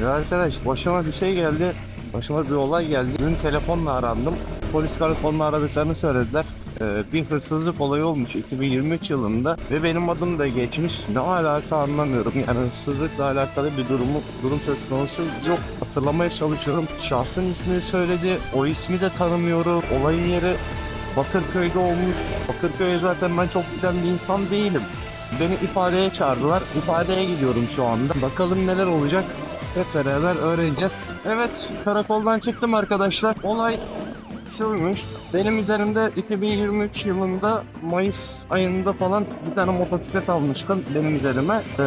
Ya arkadaş başıma bir şey geldi. Başıma bir olay geldi. Dün telefonla arandım. Polis karakoluna aradıklarını söylediler. Ee, bir hırsızlık olayı olmuş 2023 yılında ve benim adım da geçmiş. Ne alaka anlamıyorum. Yani hırsızlıkla alakalı bir durumu, durum söz konusu yok. Hatırlamaya çalışıyorum. Şahsın ismini söyledi. O ismi de tanımıyorum. Olayın yeri Bakırköy'de olmuş. Bakırköy'e zaten ben çok giden bir insan değilim. Beni ifadeye çağırdılar. İfadeye gidiyorum şu anda. Bakalım neler olacak. Hep beraber öğreneceğiz. Evet, karakoldan çıktım arkadaşlar. Olay şuymuş. Benim üzerimde 2023 yılında Mayıs ayında falan bir tane motosiklet almıştım benim üzerime. Ee,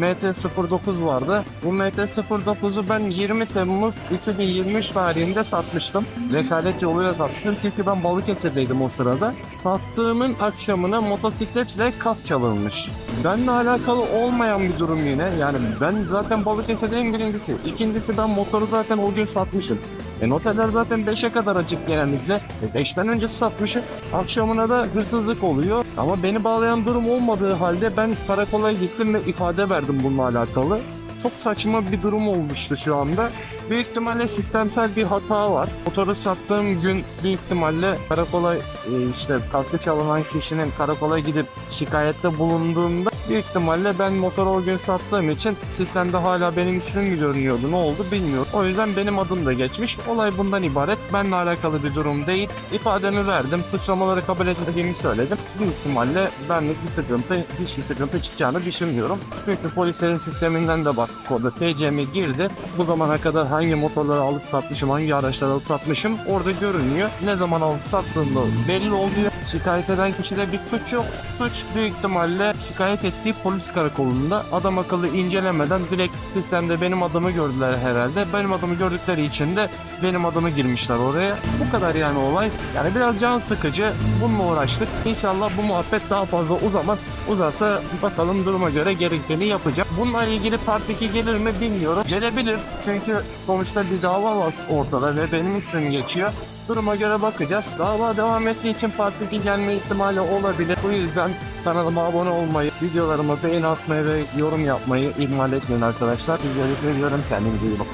MT-09 vardı. Bu MT-09'u ben 20 Temmuz 2023 tarihinde satmıştım. Vekalet yoluyla sattım çünkü ben Balıkesir'deydim o sırada. Sattığımın akşamına motosikletle kas çalınmış. Benle alakalı olmayan bir durum yine. Yani ben zaten Balıkesir'deyim birincisi. İkincisi ben motoru zaten o gün satmışım. E noterler zaten 5'e kadar açık genellikle. E 5'ten önce satmışım. Akşamına da hırsızlık oluyor. Ama beni bağlayan durum olmadığı halde ben karakola gittim ve ifade verdim bununla alakalı. Çok saçma bir durum olmuştu şu anda. Büyük ihtimalle sistemsel bir hata var. Motoru sattığım gün büyük ihtimalle karakola e, işte kaskı çalınan kişinin karakola gidip şikayette bulunduğunda büyük ihtimalle ben motoru o gün sattığım için sistemde hala benim ismim mi görünüyordu ne oldu bilmiyorum. O yüzden benim adım da geçmiş. Olay bundan ibaret. Benle alakalı bir durum değil. İfademi verdim. Suçlamaları kabul etmediğimi söyledim. Büyük ihtimalle benlik bir sıkıntı, hiçbir sıkıntı çıkacağını düşünmüyorum. Çünkü polislerin sisteminden de bak orada TC'mi girdi. Bu zamana kadar hangi motorları alıp satmışım, hangi araçları alıp satmışım orada görünüyor. Ne zaman alıp sattığında belli oluyor. Şikayet eden kişide bir suç yok. Suç büyük ihtimalle şikayet ettiği polis karakolunda adam akıllı incelemeden direkt sistemde benim adımı gördüler herhalde. Benim adımı gördükleri için de benim adımı girmişler oraya. Bu kadar yani olay. Yani biraz can sıkıcı. Bununla uğraştık. İnşallah bu muhabbet daha fazla uzamaz. Uzarsa bakalım duruma göre gerekeni yapacağım. Bununla ilgili part 2 gelir mi bilmiyorum. Gelebilir. Çünkü sonuçta bir dava var ortada ve benim ismim geçiyor. Duruma göre bakacağız. Dava devam ettiği için part 2 gelme ihtimali olabilir. Bu yüzden kanalıma abone olmayı, videolarıma beğeni atmayı ve yorum yapmayı ihmal etmeyin arkadaşlar. Sizleri seviyorum. Kendinize iyi bakın.